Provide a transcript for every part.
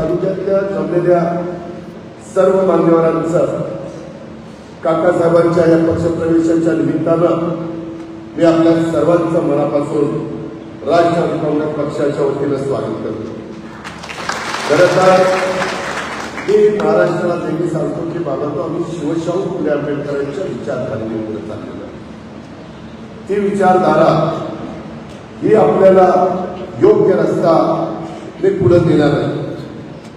तालुक्यातल्या जमलेल्या सर्व मान्यवरांचं काकासाहेबांच्या या पक्षप्रवेशाच्या निमित्तानं मी आपल्या सर्वांचं मनापासून राष्ट्रवादी काँग्रेस पक्षाच्या वतीनं स्वागत करतो. खरं तर मी महाराष्ट्राला नेहमी सांगतो की बाबा आम्ही शिवशाहू फुले आंबेडकरांच्या विचारधारेने चाललेलं ती विचारधारा ही आपल्याला योग्य रस्ता ते पुढे देणार आहे.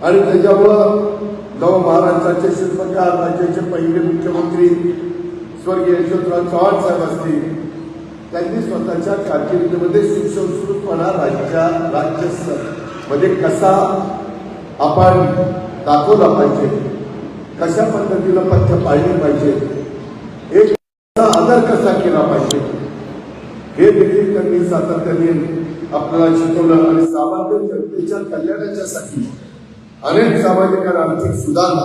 आणि त्याच्यामुळं नव महाराष्ट्राचे शिल्पकार राज्याचे पहिले मुख्यमंत्री स्वर्गीय यशवंतराव चव्हाण साहेब असतील त्यांनी स्वतःच्या कारकिर्दीमध्ये सुसंस्कृतपणा राज्या राज्यमध्ये म्हणजे कसा आपण दाखवला पाहिजे? कशा पद्धतीनं पथ्य पाळली पाहिजे? एक आदर कसा केला पाहिजे? हे देखील त्यांनी सातत्याने आपल्याला शिकवलं आणि सामान्य जनतेच्या कल्याणाच्यासाठी अनेक सामाजिक आणि आर्थिक सुधारणा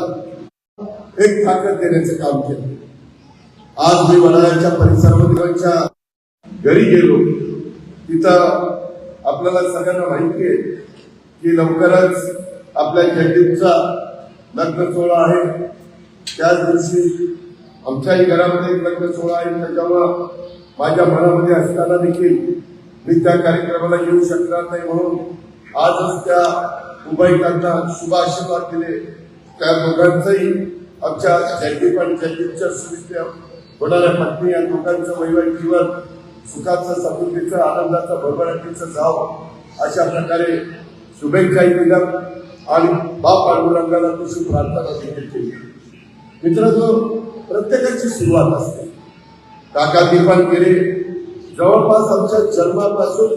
एक ताकद देण्याचं काम केलं. आज मी वडाळ्याच्या परिसरामध्ये घरी गेलो. तिथं आपल्याला सगळ्यांना माहिती आहे की लवकरच आपल्या जगदीपचा लग्न सोहळा आहे. त्याच दिवशी आमच्याही घरामध्ये एक लग्न सोहळा आहे. त्याच्यामुळं माझ्या मनामध्ये असताना देखील मी त्या कार्यक्रमाला येऊ शकणार नाही म्हणून आजच त्या उभयकांना शुभ आशीर्वाद दिले. त्या दोघांचंही आमच्या जयदीप आणि जयदीपच्या सुविधा होणाऱ्या पत्नी या दोघांचं वैवाहिक जीवन सुखाचं समृद्धीचं आनंदाचं भरभराटीचं जावं अशा प्रकारे शुभेच्छाही दिल्या आणि बाप पांडुरंगाला तशी प्रार्थना देखील केली. मित्रांनो प्रत्येकाची सुरुवात असते. काका दीपन गेले जवळपास आमच्या जन्मापासून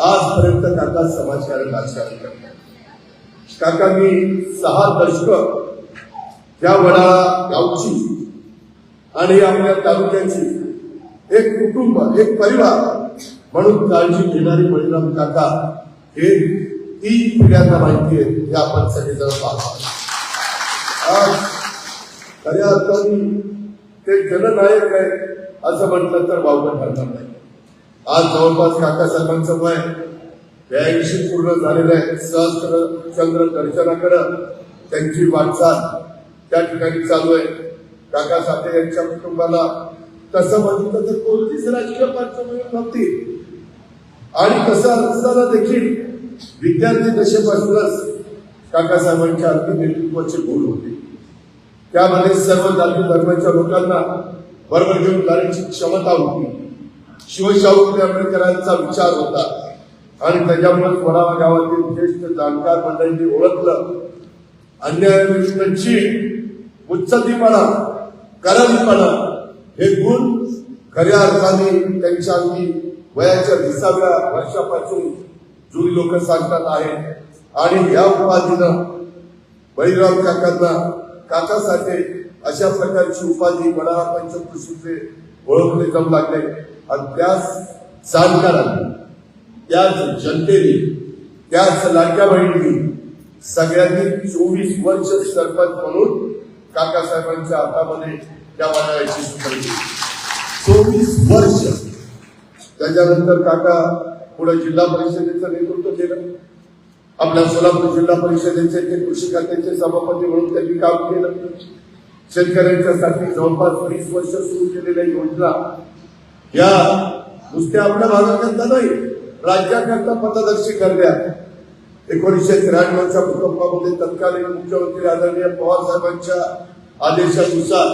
आजपर्यंत काका समाजकारण राजकारण करतात. काकांनी सहा दशक या वडाळा गावची आणि आपल्या तालुक्याची एक कुटुंब एक परिवार म्हणून काळजी घेणारी बळीराम काका हे तीन पिढ्यांना माहिती आहे हे आपण सगळेजण पाहतो. आज खऱ्या अर्थाने ते जननायक आहे असं म्हटलं तर वावगं ठरणार नाही. आज जवळपास काका साहेबांचं वय ब्याऐंशी पूर्ण झालेलं आहे. सहस्त्र चंद्र दर्शनाकडं त्यांची वाटचाल त्या ठिकाणी चालू आहे. काका साठे यांच्या कुटुंबाला तसं बघितलं तर कोणतीच राजकीय पार्श्वभूमी नव्हती. आणि तसं असताना देखील विद्यार्थी दशेपासूनच काकासाहेबांच्या अंतिम नेतृत्वाची गुण होती. त्यामध्ये सर्व जाती धर्माच्या लोकांना बरोबर घेऊन जाण्याची क्षमता होती. शिवशाहू आंबेडकरांचा विचार होता. आणि त्याच्यामुळे वडावा गावातील ज्येष्ठ जाणकार मंडळींनी ओळखलं. अन्यायाविरुद्धची उच्चतीपणा करारीपणा हे गुण खऱ्या अर्थाने त्यांच्या अगदी वयाच्या विसाव्या वर्षापासून जुनी लोक सांगतात आहेत. आणि या उपाधीनं बळीराम काकांना काकासाठी अशा प्रकारची उपाधी वडाळा पंचकृषीचे ओळखले जाऊ लागले. आणि त्यास जाणकारांनी त्याच जनतेने त्याच लाडक्या बहिणींनी सगळ्यांनी चोवीस वर्ष सरपंच म्हणून काकासाहेबांच्या हातामध्ये त्या वडाळ्याची सुपारी चोवीस वर्ष. त्याच्यानंतर काका पुढे जिल्हा परिषदेचं नेतृत्व केलं. आपल्या सोलापूर जिल्हा परिषदेचे ते कृषी खात्याचे सभापती म्हणून त्यांनी काम केलं. शेतकऱ्यांच्यासाठी जवळपास वीस वर्ष सुरू केलेल्या योजना या नुसत्या आपल्या भागात नाही राज्याकरता पथदर्शी करण्यात एकोणीसशे त्र्याण्णवच्या भूकंपामध्ये तत्कालीन मुख्यमंत्री आदरणीय पवार साहेबांच्या आदेशानुसार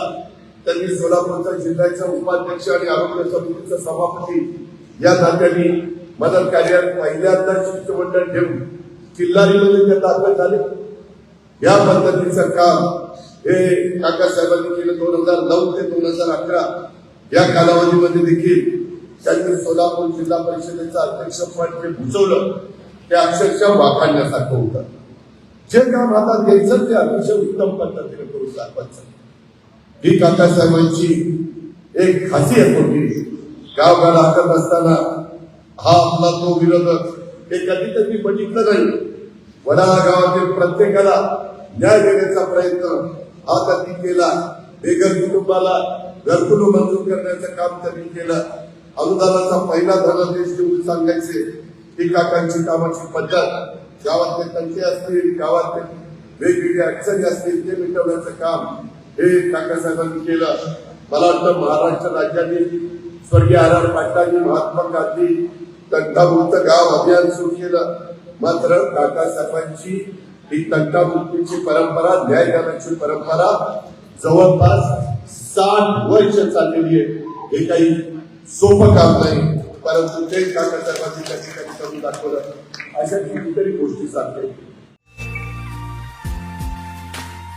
त्यांनी सोलापूरचा जिल्ह्याचा उपाध्यक्ष आणि आरोग्य समितीचा सभापती या नात्याने मदत कार्यात पहिल्यांदा शिष्टमंडळ ठेवून किल्लारीमध्ये ते दाखल झाले. या पद्धतीचं काम हे काकासाहेबांनी केलं दोन हजार नऊ ते दोन हजार अकरा या कालावधीमध्ये देखील त्यांनी सोलापूर जिल्हा परिषदेचं अध्यक्षपद जे भुजवलं ते अक्षरशः वाखाणण्यासारखं होतं. जे काम हातात घ्यायचं ते अतिशय उत्तम पद्धतीने करू दाखवायचं ही काकासाहेबांची एक खासियत होती. गावगाडा हाकत असताना हा आपला तो विरोधक हे कधी कधी बघितलं नाही. वडाळा गावातील प्रत्येकाला न्याय देण्याचा प्रयत्न हा त्यांनी केला. बेघर कुटुंबाला घरकुलू मंजूर करण्याचं काम त्यांनी केलं. अनुदानाचा पहिला धनादेश देऊन सांगायचे ही काकांची कामाची पद्धत गावातले तंटे असतील गावातले वेगवेगळ्या अडचणी असतील ते मिटवण्याचं काम हे काकासाहेबांनी केलं. मला वाटतं महाराष्ट्र राज्याने स्वर्गीय आर आर पाटलांनी महात्मा गांधी तंटामुक्त गाव अभियान सुरू केलं. मात्र काकासाहेबांची ही तंटामुक्तीची परंपरा न्यायदानाची परंपरा जवळपास साठ वर्ष चाललेली आहे. हे काही सोपं काम नाही परंतु ते काम त्या ठिकाणी करून दाखवलं. अशा कितीतरी गोष्टी सांगते.